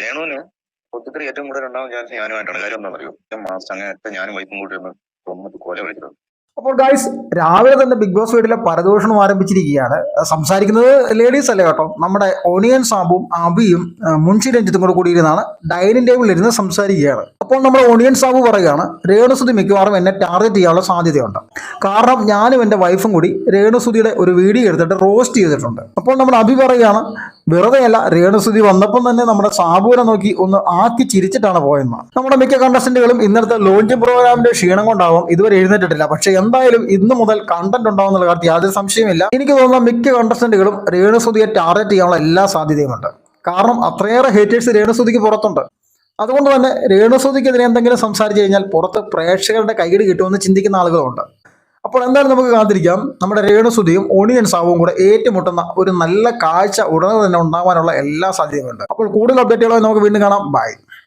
രേണുവിന് പൊതുക്കറി ഏറ്റവും കൂടുതൽ ഉണ്ടാവും ചാൻസ് ഞാനുമായിട്ടാണ്. കാര്യം എന്താണെന്നറിയോ മാസം അങ്ങനത്തെ ഞാനും വൈഫും കൂടി ഒന്ന് തൊണ്ണൂറ്റി കൊല വിളിച്ചത് അപ്പോൾ ഗായ്സ് രാവിലെ തന്നെ ബിഗ് ബോസ് വീട്ടിലെ പരദോഷണം ആരംഭിച്ചിരിക്കുകയാണ്. സംസാരിക്കുന്നത് ലേഡീസ് അല്ലേ കേട്ടോ? നമ്മുടെ ഓണിയൻ സാബും അബിയും മുൻഷി രഞ്ജിത്തും കൂടെ കൂടിയിരുന്നാണ് ഡൈനിങ് ടേബിളിൽ ഇരുന്ന് സംസാരിക്കുകയാണ്. അപ്പോൾ നമ്മുടെ ഓണിയൻ സാബു പറയുകയാണ് രേണുസുതി മിക്കവാറും എന്നെ ടാർഗറ്റ് ചെയ്യാനുള്ള സാധ്യതയുണ്ട്. കാരണം ഞാനും എന്റെ വൈഫും കൂടി രേണുസുതിയുടെ ഒരു വീഡിയോ എടുത്തിട്ട് റോസ്റ്റ് ചെയ്തിട്ടുണ്ട്. അപ്പോൾ നമ്മുടെ അഭി പറയുകയാണ് വെറുതെ അല്ല രേണുസുതി വന്നപ്പം തന്നെ നമ്മുടെ സാബുവിനെ നോക്കി ഒന്ന് ആക്കി ചിരിച്ചിട്ടാണ് പോയെന്ന്. നമ്മുടെ മിക്ക കണ്ടസ്റ്റന്റുകളും ഇന്നത്തെ ലോഞ്ചിങ് പ്രോഗ്രാമിന്റെ ക്ഷീണം കൊണ്ടാവും ഇതുവരെ എഴുന്നേറ്റിട്ടില്ല. പക്ഷെ എന്തായാലും ഇന്ന് മുതൽ കണ്ടന്റ് ഉണ്ടാവും എന്നുള്ള കാര്യത്തിൽ യാതൊരു സംശയമില്ല എനിക്ക് തോന്നുന്ന മിക്ക കണ്ടസ്റ്റന്റുകളും രേണുസുതിയെ ടാർഗറ്റ് ചെയ്യാനുള്ള എല്ലാ സാധ്യതയുമുണ്ട്. കാരണം അത്രയേറെ ഹേറ്റേഴ്സ് രേണുസുതിക്ക് പുറത്തുണ്ട്. അതുകൊണ്ട് തന്നെ രേണുസുതിക്കെതിരെ എന്തെങ്കിലും സംസാരിച്ചു കഴിഞ്ഞാൽ പുറത്ത് പ്രേക്ഷകരുടെ കൈയ്യടി കിട്ടുമെന്ന് ചിന്തിക്കുന്ന ആളുകളുണ്ട്. അപ്പോൾ എന്തായാലും നമുക്ക് കാത്തിരിക്കാം. നമ്മുടെ രേണുസുതിയും ഓണിയൻ സാവും കൂടെ ഏറ്റുമുട്ടുന്ന ഒരു നല്ല കാഴ്ച ഉടനെ തന്നെ ഉണ്ടാവാനുള്ള എല്ലാ സാധ്യതയുമുണ്ട് അപ്പോൾ കൂടുതൽ അപ്ഡേറ്റുകളായി നമുക്ക് വീണ്ടും കാണാം. ബൈ